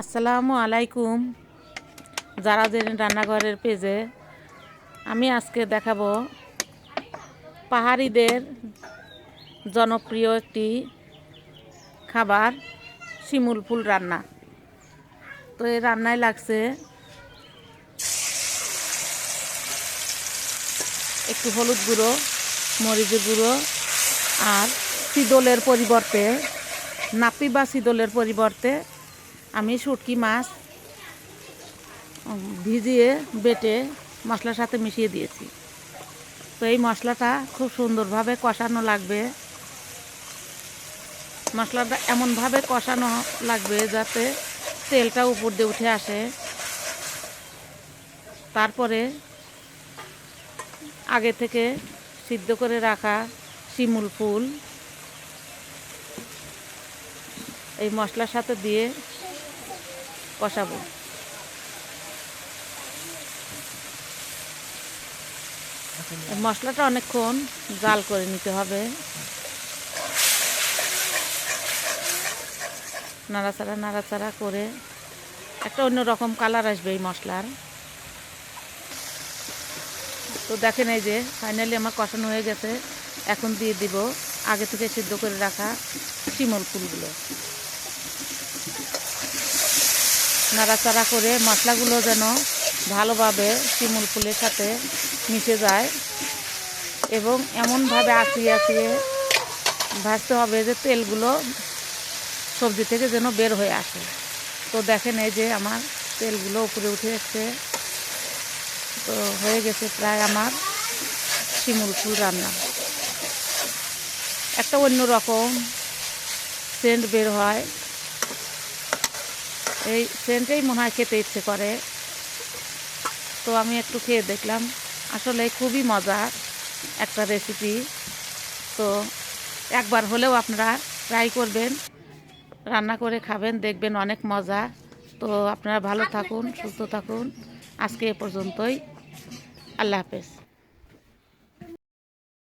আসসালামু আলাইকুম। যারা যে রান্নাঘরের পেজে, আমি আজকে দেখাবো পাহাড়িদের জনপ্রিয় একটি খাবার, শিমুল ফুল রান্না। তো এই রান্নায় লাগছে একটু হলুদ গুঁড়ো মরিচের গুঁড়ো আর সিদলের পরিবর্তে নাপি বা সিদলের পরিবর্তে আমি শুটকি মাছ ভিজিয়ে বেটে মশলার সাথে মিশিয়ে দিয়েছি। তো এই মশলাটা খুব সুন্দরভাবে কষানো লাগবে। মশলাটা এমনভাবে কষানো লাগবে যাতে তেলটা উপর দিয়ে উঠে আসে। তারপরে আগে থেকে সিদ্ধ করে রাখা শিমুল ফুল এই মশলার সাথে দিয়ে কষাবো। মশলাটা অনেকক্ষণ জাল করে নিতে হবে। নাড়াচাড়া নাড়াচাড়া করে একটা অন্যরকম কালার আসবে এই মশলার। তো দেখেন এই যে ফাইনালি আমার কষানো হয়ে গেছে। এখন দিয়ে দিব আগে থেকে সিদ্ধ করে রাখা শিমল ফুলগুলো। নাড়াচাড়া করে মশলাগুলো যেন ভালোভাবে শিমুল ফুলের সাথে মিশে যায়। এবং এমনভাবে আঁচিয়ে আঁচিয়ে ভাজতে হবে যে তেলগুলো সবজি থেকে যেন বের হয়ে আসে। তো দেখেন এই যে আমার তেলগুলো উপরে উঠে এসছে। তো হয়ে গেছে প্রায় আমার শিমুল ফুল রান্না। একটা অন্য রকম সেন্ট বের হয়। এই সেন্টেই মনে হয় খেতে ইচ্ছে করে। তো আমি একটু খেয়ে দেখলাম। আসলে খুবই মজা একটা রেসিপি তো একবার হলেও আপনারা ট্রাই করবেন, রান্না করে খাবেন, দেখবেন অনেক মজা। তো আপনারা ভালো থাকুন, সুস্থ থাকুন। আজকে এ পর্যন্তই। আল্লাহ হাফেজ।